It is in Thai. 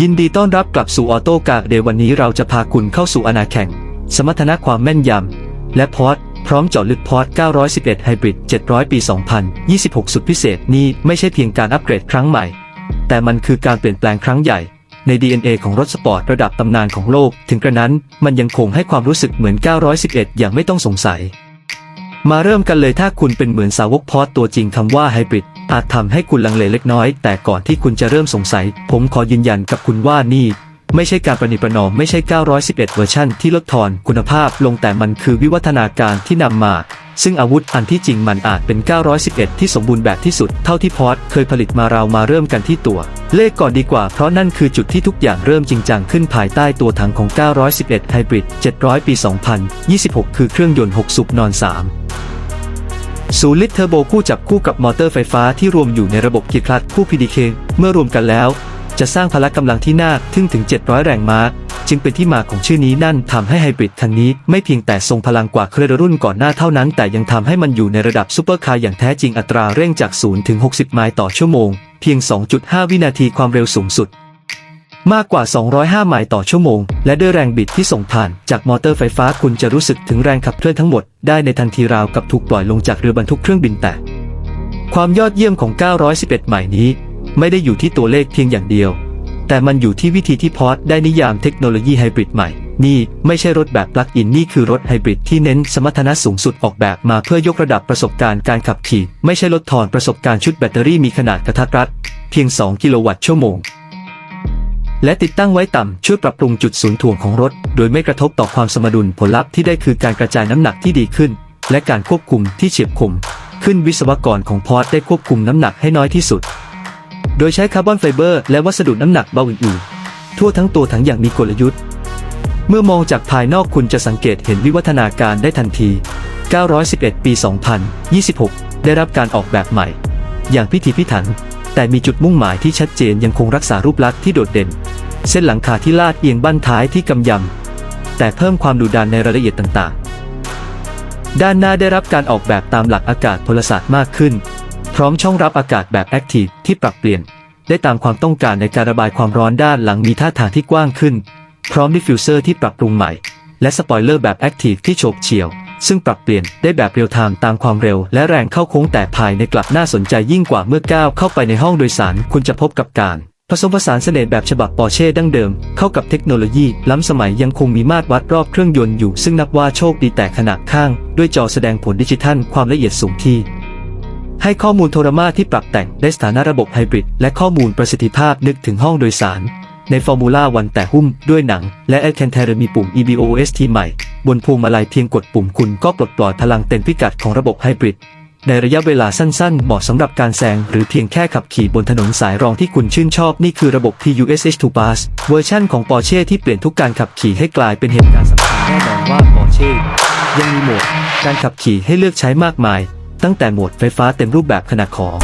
ยินดีต้อนรับกลับสู่ออโต้กาเดวันนี้เราจะพาคุณเข้าสู่อนาแข่ง สมรรถนะความแม่นยำ และพอร์ตพร้อมเจาะลึกพอร์ต911ไฮบริด700 ปี 2026 สุดพิเศษนี่ไม่ใช่เพียงการอัปเกรดครั้งใหม่ แต่มันคือการเปลี่ยนแปลงครั้งใหญ่ ใน DNA ของรถสปอร์ตระดับตำนานของโลก ถึงกระนั้นมันยังคงให้ความรู้สึกเหมือน 911 อย่างไม่ต้องสงสัย มาเริ่มกันเลยถ้าคุณเป็นเหมือนสาวกพอร์ตตัวจริงคำว่าไฮบริด อาจทำให้คุณลังเลเล็กน้อย แต่ก่อนที่คุณจะเริ่มสงสัย ผมขอยืนยันกับคุณว่านี่ ไม่ใช่การประนิประนอมไม่ใช่ 911 เวอร์ชันที่ลดทอนคุณภาพลงแต่มันคือวิวัฒนาการที่นำมา ซึ่งอาวุธอันที่จริงมันอาจเป็น 911 ที่สมบูรณ์แบบที่สุด เท่าที่พอร์ตเคยผลิตมาเรามาเริ่มกันที่ตัว เลขก่อนดีกว่าเพราะนั่นคือจุดที่ทุกอย่างเริ่มจริงจังขึ้นภายใต้ตัวถังของ 911ไฮบริด700 ปี 2026 คือเครื่องยนต์ 6สุบนอน 3 ศูนย์ลิตรเทอร์โบคู่จับคู่กับมอเตอร์ไฟฟ้าที่รวมอยู่ในระบบเกียร์คลัตช์คู่ PDK เมื่อรวมกันแล้ว จะสร้างพละกำลังที่น่าทึ่งถึง 700 แรงม้า จึงเป็นที่มาของชื่อนี้นั่นทำให้ไฮบริดคันนี้ไม่เพียงแต่ทรงพลังกว่าเครือรุ่นก่อนหน้าเท่านั้น แต่ยังทำให้มันอยู่ในระดับซูเปอร์คาร์อย่างแท้จริงอัตราเร่งจาก 0 ถึง 60 ไมล์ต่อชั่วโมง เพียง 2.5 วินาทีความเร็วสูงสุด มากกว่า 205 ไมล์ต่อชั่วโมง และด้วยแรงบิดที่ส่งผ่าน จากมอเตอร์ไฟฟ้าคุณจะรู้สึกถึงแรงขับเคลื่อนทั้งหมด ได้ในทันทีราวกับถูกปล่อยลงจากเรือบรรทุกเครื่องบินแต่ ความยอดเยี่ยมของ 911ใหม่นี้ ไม่ได้อยู่ที่ตัวเลขเพียงอย่างเดียว แต่มันอยู่ที่วิธีที่พอร์ตได้นิยามเทคโนโลยีไฮบริดใหม่ นี่ไม่ใช่รถแบบปลั๊กอินนี่คือรถไฮบริดที่เน้นสมรรถนะสูงสุดออกแบบมาเพื่อยกระดับประสบการณ์การขับขี่ ไม่ใช่ลดทอนประสบการณ์ชุดแบตเตอรี่มีขนาดกระทัดรัดเพียง 2 กิโลวัตต์ชั่วโมง และติดตั้งไว้ต่ำช่วยปรับปรุงจุดศูนย์ถ่วงของรถ โดยไม่กระทบต่อความสมดุลผลลัพธ์ที่ได้คือการกระจายน้ำหนักที่ดีขึ้น และการควบคุมที่เฉียบคม ขึ้นวิศวกรของพอร์ตได้ควบคุมน้ำหนักให้น้อยที่สุด โดยใช้คาร์บอนไฟเบอร์และวัสดุน้ำหนักเบาอื่นๆทั่วทั้งตัวถังอย่างมีกลยุทธ์ เมื่อมองจากภายนอกคุณจะสังเกตเห็นวิวัฒนาการได้ทันที 911 ปี 2026 ได้รับการออกแบบใหม่ อย่างพิถีพิถัน แต่มีจุดมุ่งหมายที่ชัดเจนยังคงรักษารูปลักษณ์ที่โดดเด่น เส้นหลังคาที่ลาดเอียงบั้นท้ายที่กำยำ แต่เพิ่มความดุดันในรายละเอียดต่างๆ ด้านหน้าได้รับการออกแบบตามหลักอากาศพลศาสตร์มากขึ้น พร้อมช่องรับอากาศแบบแอคทีฟที่ปรับเปลี่ยน ได้ตามความต้องการในการระบายความร้อนด้านหลังมีท่าทางที่กว้างขึ้น พร้อมดิฟฟิวเซอร์ที่ปรับปรุงใหม่ และสปอยเลอร์แบบแอคทีฟที่โฉบเฉี่ยวซึ่งปรับเปลี่ยนได้แบบเรียลไทม์ตามความเร็ว และแรงเข้าโค้งแต่ภายในกลับน่าสนใจยิ่งกว่าเมื่อก้าวเข้าไปในห้องโดยสาร คุณจะพบกับการ ผสมผสานเสน่ห์แบบฉบับปอร์เช่ดั้งเดิม เข้ากับเทคโนโลยี ล้ำสมัยยังคงมีมาตรวัดรอบเครื่องยนต์อยู่ ซึ่งนับว่าโชคดีแต่ขนาดข้าง ด้วยจอแสดงผลดิจิทัลความละเอียดสูงที่ ให้ข้อมูลโทรมาที่ปรับแต่งได้สถานะระบบไฮบริดและข้อมูลประสิทธิภาพนึกถึงห้องโดยสาร ในฟอร์มูล่าวันแต่หุ้มด้วยหนัง และแอลแคนเทอร์มีปุ่ม EBOST ใหม่ บนพวงมาลัยเพียงกดปุ่มคุณก็ปลดปล่อยพลังเต็มพิกัดของระบบไฮบริด ในระยะเวลาสั้นๆ เหมาะสำหรับการแซงหรือเพียงแค่ขับขี่บนถนนสายรองที่คุณชื่นชอบนี่คือระบบ TUSH2 Pass เวอร์ชั่นของ Porsche ที่เปลี่ยนทุกการขับขี่ให้กลายเป็นเหตุการณ์สำคัญแน่นอนว่า Porsche ยังมีโหมด การขับขี่ให้เลือกใช้มากมาย ตั้งแต่โหมดไฟฟ้าเต็มรูปแบบขนาดของ